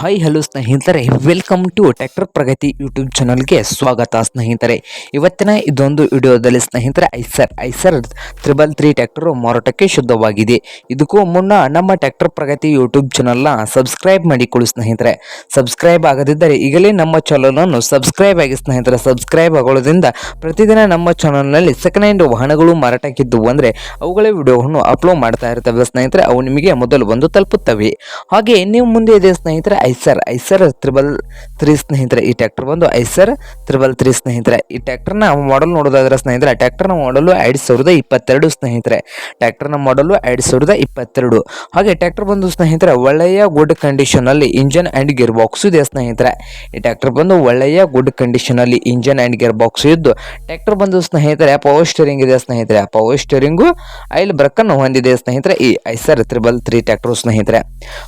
Hi hello ಸ್ನೇಹಿತರೆ. Welcome to tractor Pragati YouTube ಚಾನಲ್ಗೆ ಸ್ವಾಗತ ಸ್ನೇಹಿತರೆ. ಇವತ್ತಿನ ಇದೊಂದು ವಿಡಿಯೋದಲ್ಲಿ ಸ್ನೇಹಿತರೆ Eicher Eicher triple three tractor ಮಾರಾಟಕ್ಕೆ ಶುದ್ಧವಾಗಿದೆ. ಇದಕ್ಕೂ ಮುನ್ನ ನಮ್ಮ ಟ್ಯಾಕ್ಟರ್ ಪ್ರಗತಿ ಯೂಟ್ಯೂಬ್ ಚಾನಲ್ನ ಸಬ್ಸ್ಕ್ರೈಬ್ ಮಾಡಿಕೊಳ್ಳಿ ಸ್ನೇಹಿತರೆ. ಸಬ್ಸ್ಕ್ರೈಬ್ ಆಗದಿದ್ದರೆ ಈಗಲೇ ನಮ್ಮ ಚಾನಲನ್ನು ಸಬ್ಸ್ಕ್ರೈಬ್ ಆಗಿ ಸ್ನೇಹಿತರೆ ಸಬ್ಸ್ಕ್ರೈಬ್ ಆಗೋದ್ರಿಂದ ಪ್ರತಿದಿನ ನಮ್ಮ ಚಾನಲ್ನಲ್ಲಿ ಸೆಕೆಂಡ್ ಹ್ಯಾಂಡ್ ವಾಹನಗಳು ಮಾರಾಟಕ್ಕಿದ್ದವು ಅಂದರೆ ಅವುಗಳ ವಿಡಿಯೋವನ್ನು ಅಪ್ಲೋಡ್ ಮಾಡ್ತಾ ಇರ್ತವೆ ಸ್ನೇಹಿತರೆ. ಅವು ನಿಮಗೆ ಮೊದಲು ಬಂದು ತಲುಪುತ್ತವೆ. ಹಾಗೆ ನೀವು ಮುಂದೆ ಇದೆ ಸ್ನೇಹಿತರೆ ಐಸರ್ ಐಸರ್ ತ್ರಿಬಲ್ ತ್ರೀ ಸ್ನೇಹಿತರೆ, ಈ ಟ್ಯಾಕ್ಟರ್ ಬಂದು ಐಸರ್ ತ್ರಿಬಲ್ ತ್ರೀ ಸ್ನೇಹಿತರೆ. ಈ ಟ್ರ್ಯಾಕ್ಟರ್ನ ಮಾಡಲ್ ನೋಡೋದಾದ್ರೆ ಸ್ನೇಹಿತರೆ ನ ಮಾಡಲು ಎರಡು ಸಾವಿರದ ಇಪ್ಪತ್ತೆರಡು ಸ್ನೇಹಿತರೆ. ಟ್ರ್ಯಾಕ್ಟರ್ನ ಮಾಡಲು ಎರಡು ಸಾವಿರದ ಇಪ್ಪತ್ತೆರಡು. ಹಾಗೆ ಟ್ಯಾಕ್ಟರ್ ಬಂದು ಸ್ನೇಹಿತರೆ, ಒಳ್ಳೆಯ ಗುಡ್ ಕಂಡೀಷನಲ್ಲಿ ಇಂಜನ್ ಆ್ಯಂಡ್ ಗೇರ್ ಬಾಕ್ಸ್ ಇದೆ ಸ್ನೇಹಿತರೆ. ಈ ಟ್ಯಾಕ್ಟರ್ ಬಂದು ಒಳ್ಳೆಯ ಗುಡ್ ಕಂಡೀಷನಲ್ಲಿ ಇಂಜನ್ ಆ್ಯಂಡ್ ಗೇರ್ ಬಾಕ್ಸ್ ಇದ್ದು ಟ್ಯಾಕ್ಟರ್ ಬಂದು ಸ್ನೇಹಿತರೆ ಪವರ್ ಸ್ಟೇರಿಂಗ್ ಇದೆ ಸ್ನೇಹಿತರೆ. ಪವರ್ ಸ್ಟೇರಿಂಗು ಆಯಿಲ್ ಬ್ರಕ್ಕನ್ನು ಹೊಂದಿದೆ ಸ್ನೇಹಿತರೆ, ಈ ಐಸರ್ ತ್ರಿಬಲ್ ತ್ರೀ ಟ್ಯಾಕ್ಟರ್ ಸ್ನೇಹಿತರೆ.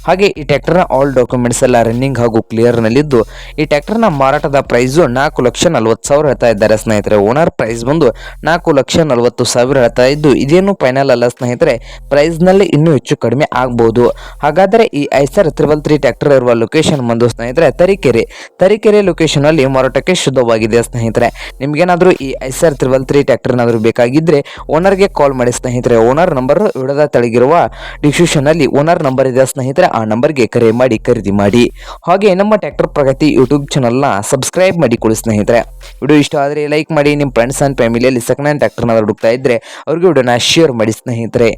ಹಾಗೆ ಈ ಟ್ಯಾಕ್ಟರ್ನ ಆಲ್ ಡಾಕ್ಯುಮೆಂಟ್ಸ್ ರನ್ನಿಂಗ್ ಹಾಗೂ ಕ್ಲಿಯರ್ನಲ್ಲಿದ್ದು ಈ ಟ್ರ್ಯಾಕ್ಟರ್ನ ಮಾರಾಟದ ಪ್ರೈಸು ನಾಲ್ಕು ಲಕ್ಷ ನಲವತ್ತು ಸಾವಿರ ಹೇಳ್ತಾ ಇದ್ದಾರೆ. ಸ್ನೇಹಿತರೆ ಓನರ್ ಪ್ರೈಸ್ ಬಂದು ನಾಲ್ಕು ಲಕ್ಷ ನಲವತ್ತು ಸಾವಿರ ಹೇಳ್ತಾ ಇದ್ದು, ಇದೇನು ಫೈನಲ್ ಅಲ್ಲ ಸ್ನೇಹಿತರೆ ಪ್ರೈಸ್ನಲ್ಲಿ ಇನ್ನೂ ಹೆಚ್ಚು ಕಡಿಮೆ ಆಗ್ಬೋದು. ಹಾಗಾದರೆ ಈ ಐಸರ್ ತ್ರಿಬಲ್ ತ್ರೀ ಟ್ರ್ಯಾಕ್ಟರ್ ಇರುವ ಲೊಕೇಶನ್ ಬಂದು ಸ್ನೇಹಿತರೆ, ತರೀಕೆರೆ ತರೀಕೆರೆ ಲೊಕೇಶನ್ ಅಲ್ಲಿ ಮಾರಾಟಕ್ಕೆ ಶುದ್ಧವಾಗಿದೆ ಸ್ನೇಹಿತರೆ. ನಿಮಗೇನಾದರೂ ಈ ಐಸರ್ ತ್ರಿಬಲ್ ತ್ರೀ ಟ್ರ್ಯಾಕ್ಟರ್ ಏನಾದರೂ ಬೇಕಾಗಿದ್ದರೆ ಓನರ್ಗೆ ಕಾಲ್ ಮಾಡಿ ಸ್ನೇಹಿತರೆ. ಓನರ್ ನಂಬರ್ ವಿಡದ ತಳಗಿರುವ ಡಿಸ್ಕ್ರಿಪ್ಷನ್ ಅಲ್ಲಿ ಓನರ್ ನಂಬರ್ ಇದೆ ಸ್ನೇಹಿತರೆ. ಆ ನಂಬರ್ಗೆ ಕರೆ ಮಾಡಿ, ಖರೀದಿ ಮಾಡಿ ಹಾಗೆ ನಮ್ಮ ಟ್ಯಾಕ್ಟರ್ ಪ್ರಗತಿ ಯೂಟ್ಯೂಬ್ ಚಾನಲ್ನ ಸಬ್ಸ್ಕ್ರೈಬ್ ಕೊಡಿ ಸ್ನೇಹಿತರೆ. ವಿಡಿಯೋ ಇಷ್ಟ ಆದರೆ ಲೈಕ್ ಮಾಡಿ ನಿಮ್ಮ ಫ್ರೆಂಡ್ಸ್ ಆ್ಯಂಡ್ ಫ್ಯಾಮಿಲಿಯಲ್ಲಿ ಸೆಕೆಂಡ್ ಹ್ಯಾಂಡ್ ಟ್ರ್ಯಾಕ್ಟರ್ನ ಹುಡುಕ್ತಾ ಇದ್ದರೆ ಅವ್ರಿಗೆ ವಿಡಿಯೋನ ಶೇರ್ ಮಾಡಿ ಸ್ನೇಹಿತರೆ.